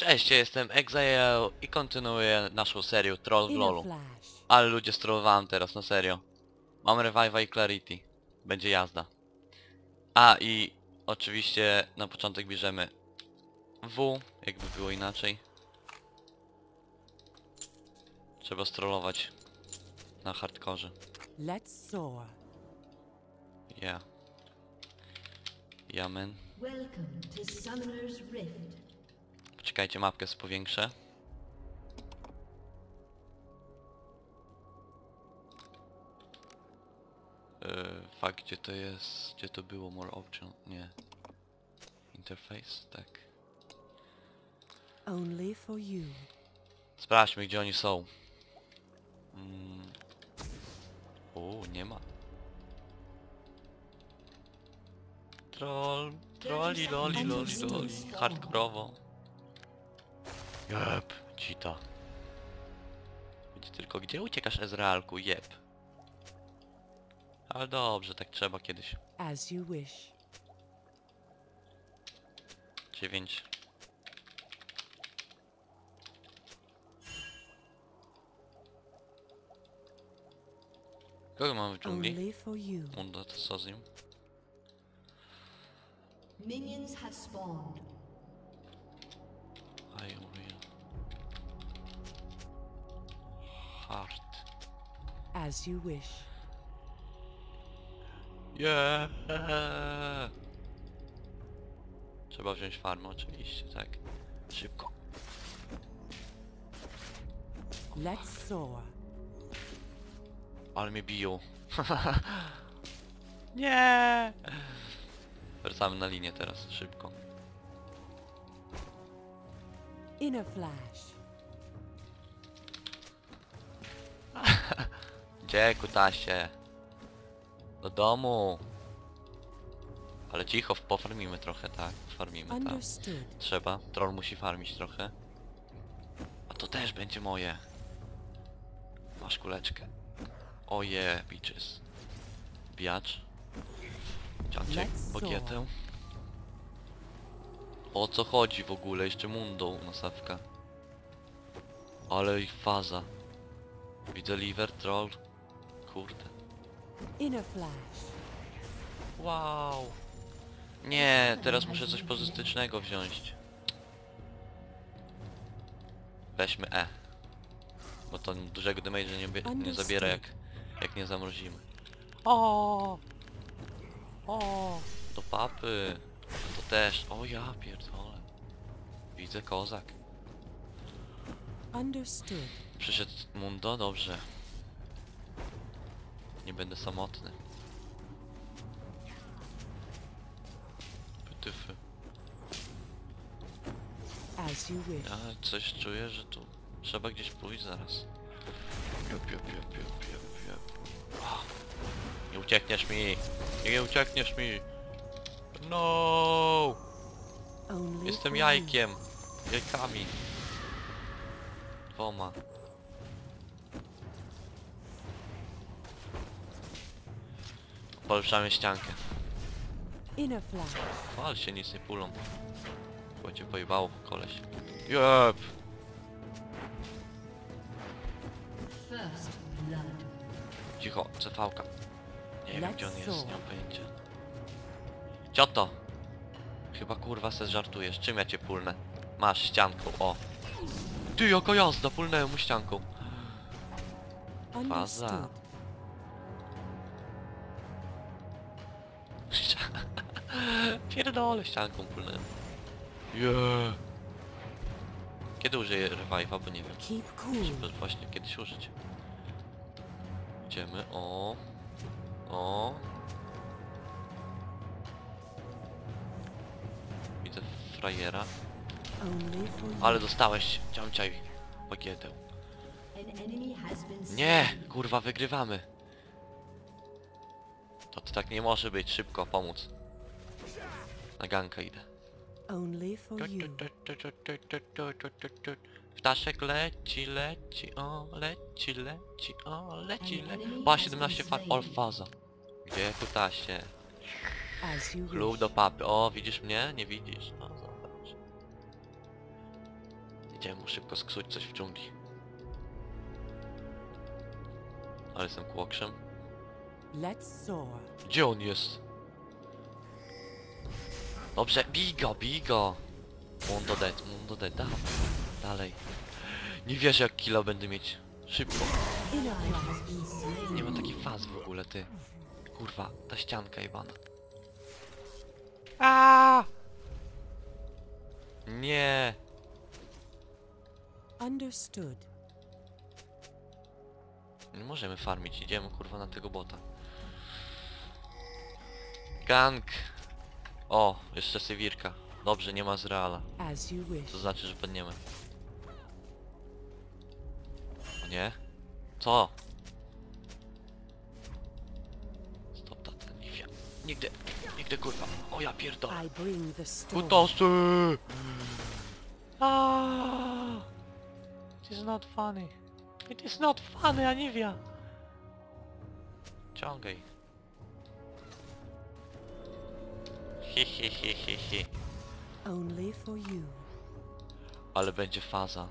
Cześć, ja jestem Exile i kontynuuję naszą serię Troll w LoLu. Ale ludzie strollowałem teraz, na serio. Mam Revive'a i Clarity. Będzie jazda. A i oczywiście na początek bierzemy W, jakby było inaczej. Trzeba strollować na hardkorze. Let's soar. Yeah. Yeah man. Welcome to Summoner's Rift. Poczekajcie, mapkę sobie powiększę. Yy, fakt, gdzie to jest? Gdzie to było? More option? Nie. Interface? Tak. Only for you. Sprawdźmy, gdzie oni są. Mm. O, nie ma. Troll, trolli, loli, loli, loli. Jep, cita. Będzie tylko, gdzie uciekasz Ezrealku? Jep. Ale dobrze, tak trzeba kiedyś. As you wish. 9. Kogo mamy w dżungli? Only for you. Mundo to co z nim? Minions have spawned. As you wish. Yeah! Trzeba wziąć farmę oczywiście, tak. Szybko. Let's soar. Ale mnie biją. Nie! Wracamy na linię teraz, szybko. In a flash. Gdzie kutasie? Do domu! Ale cicho, pofarmimy trochę, tak? Farmimy, tak. Understood. Trzeba. Troll musi farmić trochę. A to też będzie moje. Masz kuleczkę. Oje, bitches. Bijacz. Ciączek, Let's bagietę. O co chodzi w ogóle? Jeszcze mundą nasawka. Ale ich faza. Widzę liver, troll. Kurde. In a flash. Wow. Nie, teraz muszę coś pozytycznego wziąć. Weźmy E. Bo to dużego damage nie, nie zabiera jak, jak nie zamrozimy. O! O! Do papy. To też. O ja pierdolę. Widzę kozak. Understood. Przyszedł Mundo, dobrze. Nie będę samotny. Pytyfy. As you wish. Ja coś czuję, że tu trzeba gdzieś pójść zaraz. Jup, jup, jup, jup, jup, jup. Nie uciekniesz mi! Nie uciekniesz mi! No! Only Jestem for jajkiem! Jajkami! Dwoma. Polepszamy ściankę. Wal się, nic nie pulą. Chyba cię pojebało, koleś. Blood. Cicho, cefałka. Nie wiem gdzie on jest, nie mam pojęcia. Cioto! Chyba kurwa se żartujesz, czym ja cię pulnę? Masz ścianką, o. Ty, jaka jazda, pulnęłem mu ścianką. Faza. Pierdolę ścianką pulnęłem. Yeah. Kiedy użyję revive'a, bo nie wiem. Keep cool. Trzeba właśnie kiedyś użyć. Idziemy, o. O. Widzę frajera. Ale dostałeś, ciamciaj, been Nie! Kurwa, wygrywamy. To, to tak nie może być, szybko, pomóc. Na ganka idę. Only for you. Ptaszek leci, leci, o, leci, leci, o, leci, leci. Pa, 17 far, all faza. Gdzie Klub wish. do papy. O, widzisz mnie? Nie widzisz. No, zobacz. Idziemy mu szybko sksuć coś w dżungli. Ale jestem kłokszem. Gdzie on jest? Dobrze, bij go, bij go! Mundo dead, mundo dead, dawaj. Dalej. Nie wiesz jak killa będę mieć. Szybko. Nie ma takiej faz w ogóle, ty. Kurwa, ta ścianka jebana. Aaaa! Nie! Understood. Nie możemy farmić, idziemy kurwa na tego bota. Gang! O, jeszcze Sywirka. Dobrze, nie ma z Reala. To znaczy, że padniemy. O nie? Co? Stop ta Nivea. Nigdy, nigdy kurwa. O ja pierdolę. Kutosy! Ah! It is not funny. It is not funny, Aniwia! Ciągaj. Only for you. Ale będzie faza.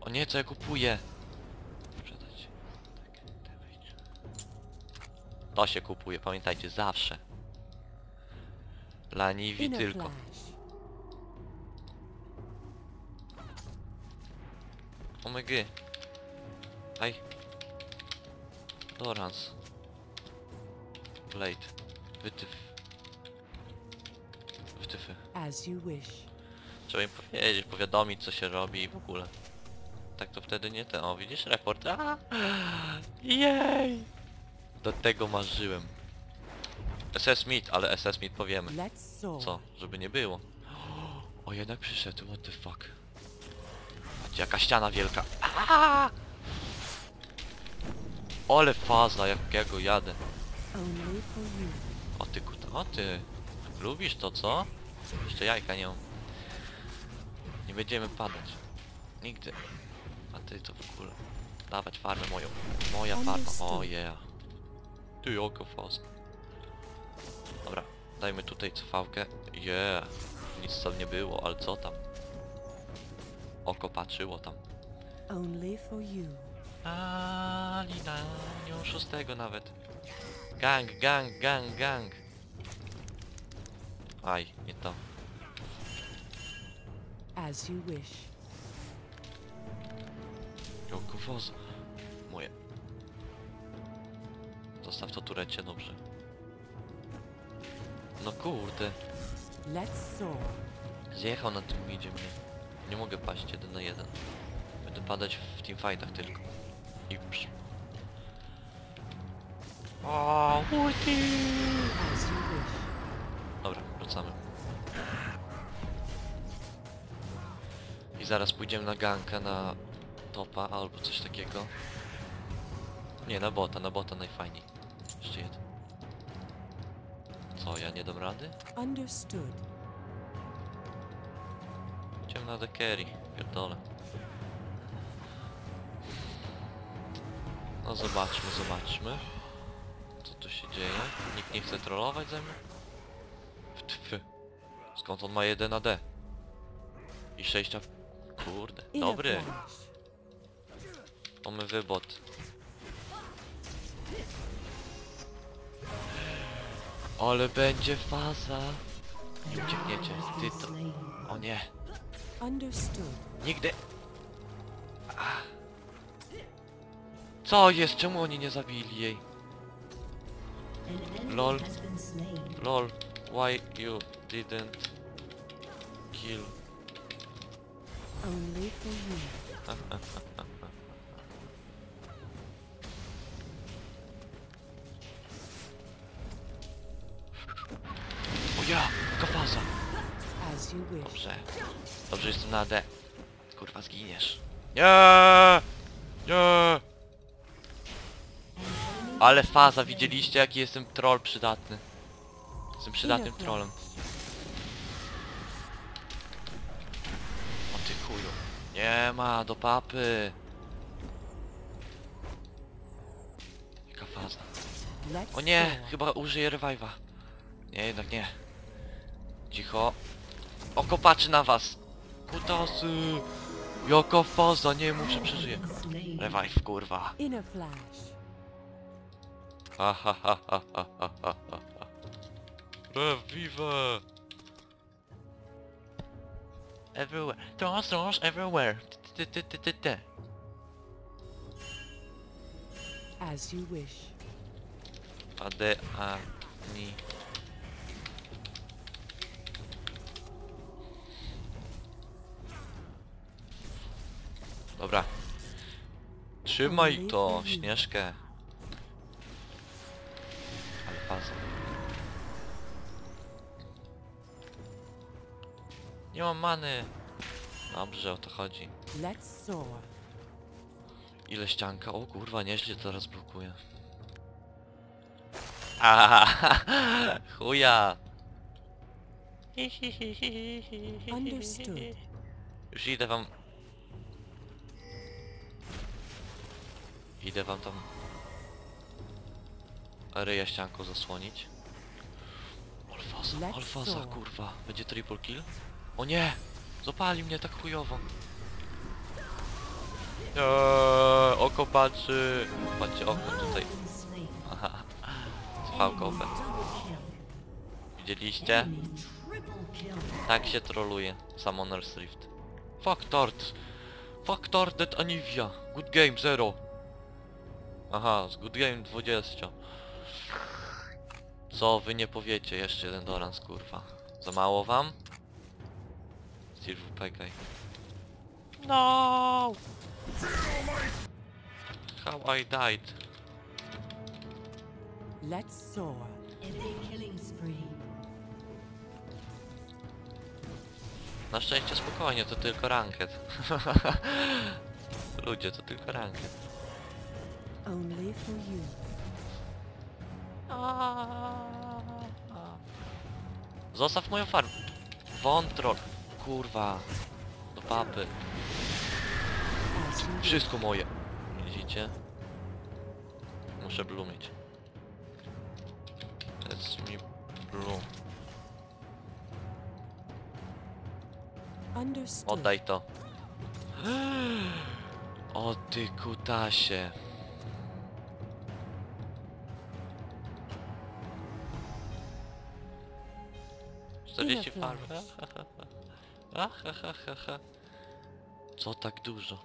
O nie, co ja kupuję? Sprzedać. Tak, damage. To się kupuje, pamiętajcie, zawsze. Dla Niwi In a tylko. flash. Omega. Aj. Dorans. Blade. Wytyf. Wytyfy. As you wish. Trzeba im powiedzieć, powiadomić co się robi i w ogóle. Tak to wtedy nie ten. O, widzisz report? A! Jej! Do tego marzyłem. SS Meet, ale SS Meet powiemy. Co? Żeby nie było. O, jednak przyszedł, what the fuck. Patrzcie, jaka ściana wielka. Aaaa! Ole faza, jak ja go jadę. O ty kuta, o ty. Lubisz to, co? Jeszcze jajka nie mam. Nie będziemy padać. Nigdy. A ty to w ogóle. Dawać farmę moją. Moja farma. O yeah. Ty oko faz. Dobra, dajmy tutaj cofałkę. Yeah. Nic tam nie było, ale co tam? Oko patrzyło tam. Only for you. A Lina, nie mam szóstego nawet. Gang, gang, gang, gang. Aj, nie to. As you wish. Joko. Moje. Zostaw to turecie, dobrze. No kurde. Let's soar. Zjechał na tym idzie mnie. Nie mogę paść jeden na jeden. Będę padać w teamfightach tylko. I psz. O, ulti! As you wish. I zaraz pójdziemy na ganka, na topa albo coś takiego. Nie, na bota, na bota najfajniej. Jeszcze jeden. Co, ja nie dam rady? Understood. Idziemy na the carry, pierdolę. No zobaczmy, zobaczmy. Co tu się dzieje? Nikt nie chce trollować ze mną? Skąd on ma 1 na D? I 6 na... Kurde, dobry. Mamy wybot. Ale będzie faza. Nie uciekniecie. Ty to... O nie. Nigdy. Co jest? Czemu oni nie zabili jej? Lol. Lol, why you didn't kill? Only for you. O ja, wish. Dobrze. Dobrze, jestem na D. Kurwa, zginiesz. Nie! Nie! Ale faza, widzieliście jaki jestem troll przydatny. Jestem przydatnym trollem. chuju. Nie ma, do papy. Jaka faza. O nie, chyba użyję revive'a. Nie, jednak nie. Cicho. Oko patrzy na was. Kutasy. Jaka faza, nie muszę przeżyję. Revive, kurwa. Ha ha ha ha ha ha ha. Revive everywhere. Dinosaurs everywhere. As you wish. Ade ani. Dobra. Trzymaj to, Śnieżkę. Nie mam many. Dobrze, o to chodzi. Let's soar. Ile ścianka? O kurwa, nieźle teraz blokuje. A, chuja. Understood. Już idę wam... Idę wam tam... Ryja ścianką zasłonić. Alfaza, alfaza, kurwa. Będzie triple kill? O nie! Zapali mnie tak chujowo. Eee, oko patrzy. Patrzcie, oko tutaj. Aha. Widzieliście? Tak się troluje. Summoner's Rift. Fuck tort. Fuck tort that Anivia. Good game, zero. Aha, z good game 20. Co wy nie powiecie? Jeszcze jeden dorans, kurwa. Za mało wam? Steve Pekaj. No! How I died. Let's soar. Epic killing spree. Na szczęście spokojnie, to tylko ranket. Ludzie, to tylko ranket. Only for you. Zostaw moją farmę. Wątrol kurwa. Do papy. Wszystko moje. Widzicie? Muszę blumić. Let's me bloom. Oddaj to. O ty kutasie. Czterdzieści. Ahahaha. Co tak dużo?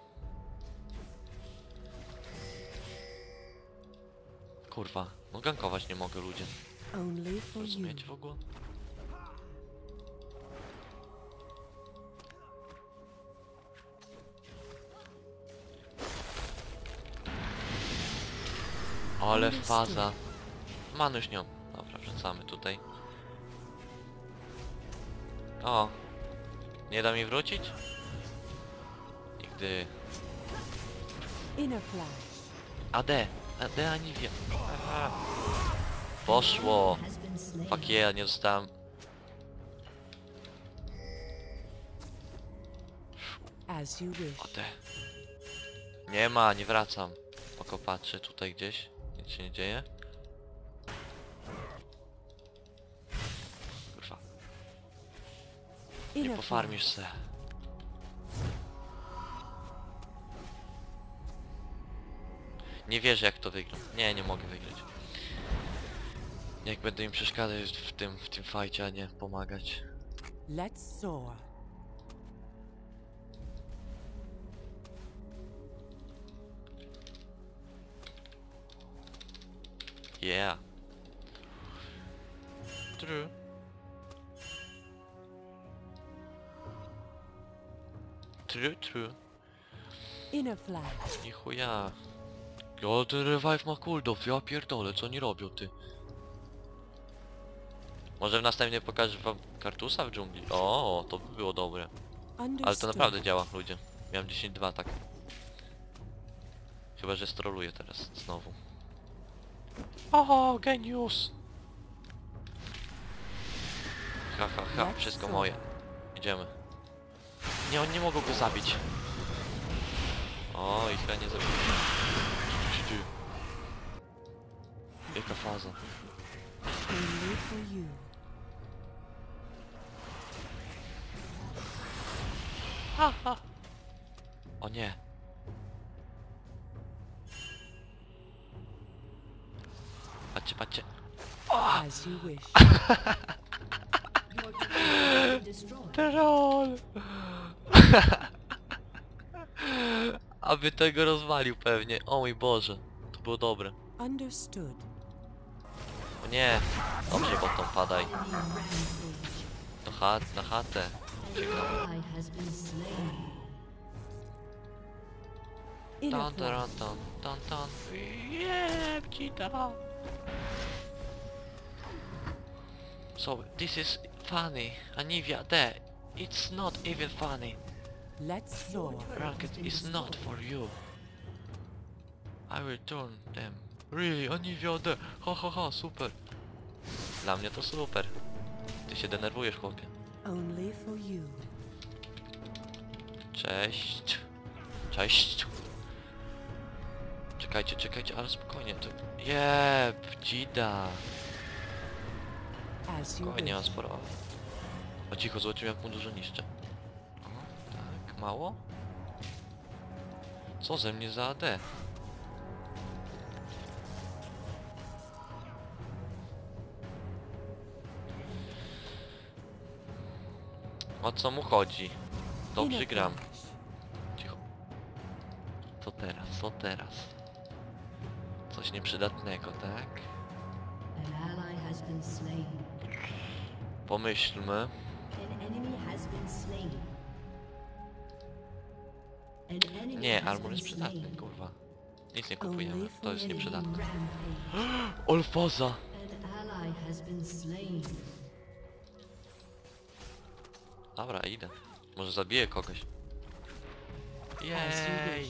Kurwa, no gankować nie mogę ludzie. Rozumiecie w ogóle? Ale faza. Manuś nią. Dobra, wracamy tutaj. O! Nie da mi wrócić? Nigdy. AD! AD ani wie. Poszło! Been slain. Fuck yeah, nie dostałem. AD. Nie ma, nie wracam. Oko tutaj gdzieś. Nic się nie dzieje. Nie pofarmisz se. Nie wierzę jak to wygra. Nie, nie mogę wygrać. Jak będę im przeszkadzać w tym, w tym fajcie, a nie pomagać. Let's soar. Yeah. True. True, true. In a flash. Ten revive ma cooldown, ja pierdolę, co oni robią, ty? Może w następnie pokażę wam kartusa w dżungli? O, to by było dobre. Ale to naprawdę działa, ludzie. Miałem 10-2, tak. Chyba, że stroluję teraz znowu. O, genius! Ha, ha, ha, wszystko moje. Idziemy. Nie, oni nie mogą go zabić. O, ich chyba nie zabili. Jaka faza. Ha, ha. O nie. Patrzcie, patrzcie. Oh! As you wish. Troll! Aby tego rozwalił pewnie. O mój Boże. To było dobre. Understood. O nie. Dobrze, bo to padaj. Do chat, na chatę. A Tan, tan, tan, tan, tan. Jeb ci. So, this is funny. Anivia, there. It's not even funny. Let's soar. Racket is not for you. I will turn them. Really, Anivia, there. Ha ha ha, super. Dla mnie to super. Ty się denerwujesz, chłopie. Only for you. Cześć. Cześć. Czekajcie, czekajcie, ale spokojnie. To... Jeb, dzida. Spokojnie, mam sporo. O cicho, zobaczymy jak mu dużo niszczę. Mało? Co ze mnie za AD? O co mu chodzi? Dobrze gram. Cicho. Co teraz? Co teraz? Coś nieprzydatnego, tak? Pomyślmy. Nie, armor jest przydatny, kurwa. Nic nie kupujemy, to jest nieprzydatne. slain. Dobra, idę. Może zabiję kogoś. Jej!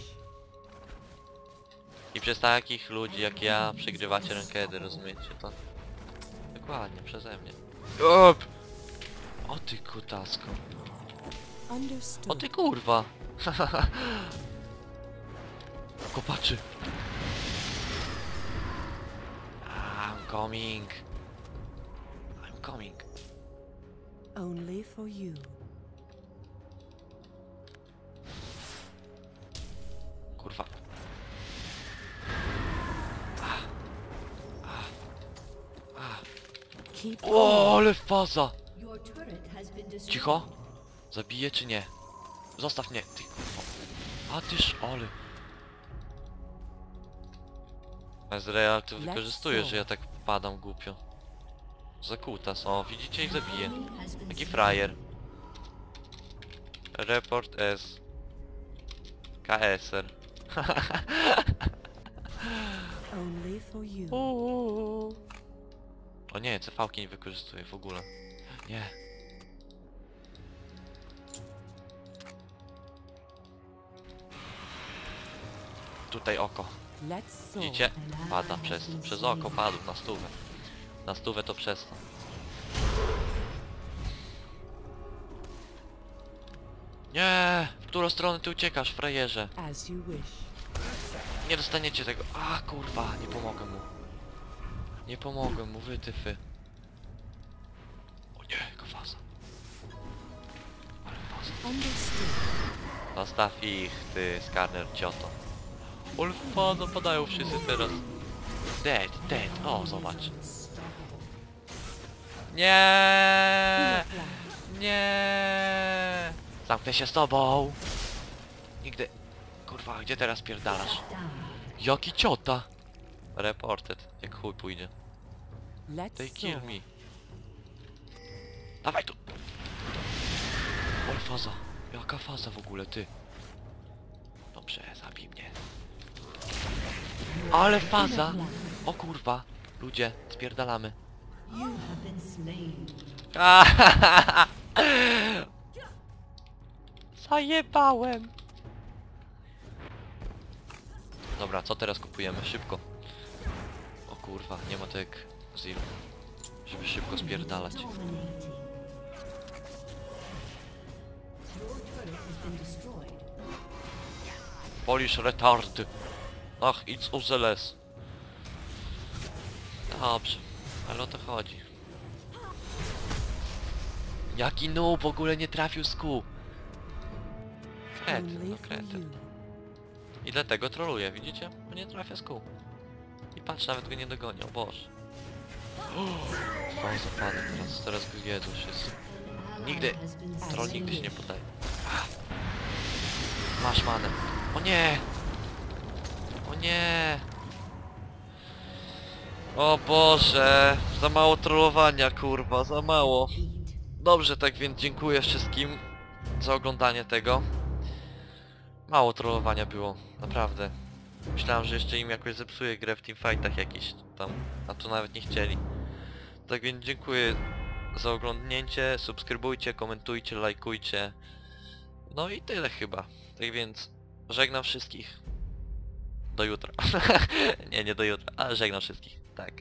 I przez takich ludzi jak ja przegrywacie rankedy, rozumiecie to? Dokładnie, przeze mnie. Op! O ty kutasko. O ty kurwa! Kopaczy! I'm coming! I'm coming! Only for you. Kurwa. Keep O, ale faza! Cicho! Zabiję czy nie? Zostaw mnie, ty kurwa. A tyż, ale... Ezreal, ty wykorzystujesz, że ja tak padam głupio. Zakuta są, widzicie i zabiję. Taki frajer. Report S. KSR. O nie, CV-ki nie wykorzystuję w ogóle. Nie. Tutaj oko. Widzicie? Pada przez, przez oko, padł na stówę. Na stówę to przez to. Nie! W którą stronę ty uciekasz, frajerze? Nie dostaniecie tego. A kurwa, nie pomogę mu. Nie pomogę mu, wytyfy. O nie, kofaza. Ale faza. Understood. Zostaw ich, ty, skarner cioto. Ulfa, padają wszyscy teraz. Dead, dead, o, zobacz. Nie, nie. Zamknę się z tobą. Nigdy. Kurwa, gdzie teraz pierdalasz? Jaki ciota? Reported, jak chuj pójdzie. They kill me. Dawaj tu! Faza. Jaka faza w ogóle, ty? Dobrze, zabij mnie. Ale faza! O kurwa. Ludzie, spierdalamy. Zajebałem! Dobra, co teraz kupujemy? Szybko. O kurwa, nie ma tak zero. Żeby szybko spierdalać. Polish retard. Ach, it's useless. Dobrze, ale o to chodzi. Jaki noob w ogóle nie trafił z kół? Kret, Only no kretyn. I dlatego troluję, widzicie? Bo nie trafia z kół. I patrz, nawet go nie dogonię, o Boże. O, zapadek teraz, teraz go jedzą wszyscy. Nigdy. Troll nigdy się nie podaje. Masz manę. O nie! O nie! O Boże! Za mało trollowania, kurwa, za mało. Dobrze, tak więc dziękuję wszystkim za oglądanie tego. Mało trollowania było, naprawdę. Myślałem, że jeszcze im jakoś zepsuję grę w teamfightach jakiś tam, a tu nawet nie chcieli. Tak więc dziękuję za oglądnięcie, subskrybujcie, komentujcie, lajkujcie. No i tyle chyba. Tak więc żegnam wszystkich. Do jutra. nie, nie do jutra, ale żegnam wszystkich. Tak.